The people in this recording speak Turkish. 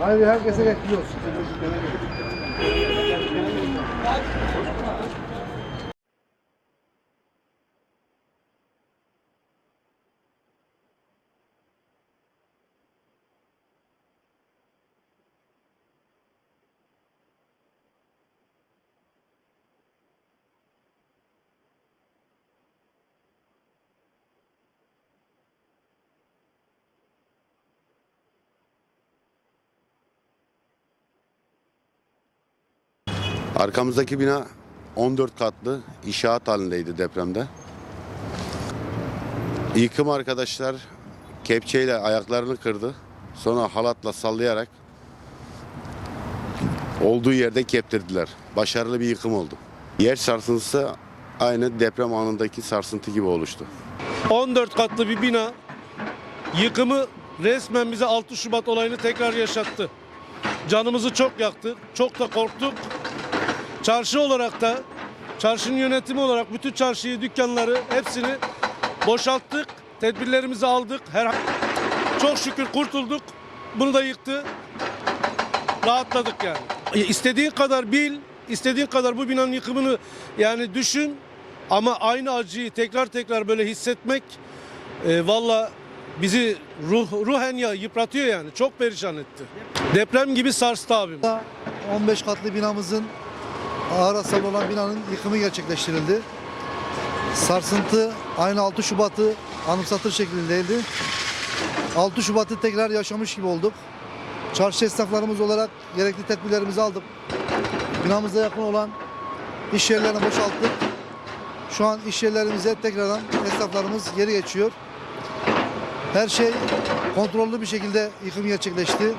Hayır herkese bekliyoruz. Arkamızdaki bina 14 katlı inşaat halindeydi depremde. Yıkım arkadaşlar kepçeyle ayaklarını kırdı. Sonra halatla sallayarak olduğu yerde keptirdiler. Başarılı bir yıkım oldu. Yer sarsıntısı aynı deprem anındaki sarsıntı gibi oluştu. 14 katlı bir bina yıkımı resmen bize 6 Şubat olayını tekrar yaşattı. Canımızı çok yaktı. Çok da korktuk. Çarşı olarak da çarşının yönetimi olarak bütün çarşıyı, dükkanları hepsini boşalttık. Tedbirlerimizi aldık. Her çok şükür kurtulduk. Bunu da yıktı. Rahatladık yani. E, İstediğin kadar bil, istediğin kadar bu binanın yıkımını yani düşün ama aynı acıyı tekrar tekrar böyle hissetmek e, valla bizi ruh, ruhen ya yıpratıyor yani. Çok perişan etti. Deprem gibi sarstı abim. 15 katlı binamızın ağır hasarlı olan binanın yıkımı gerçekleştirildi. Sarsıntı aynı 6 Şubat'ı anımsatır şeklindeydi. 6 Şubat'ı tekrar yaşamış gibi olduk. Çarşı esnaflarımız olarak gerekli tedbirlerimizi aldık. Binamıza yakın olan iş yerlerini boşalttık. Şu an iş yerlerimize tekrardan esnaflarımız geri geçiyor. Her şey kontrollü bir şekilde yıkım gerçekleşti.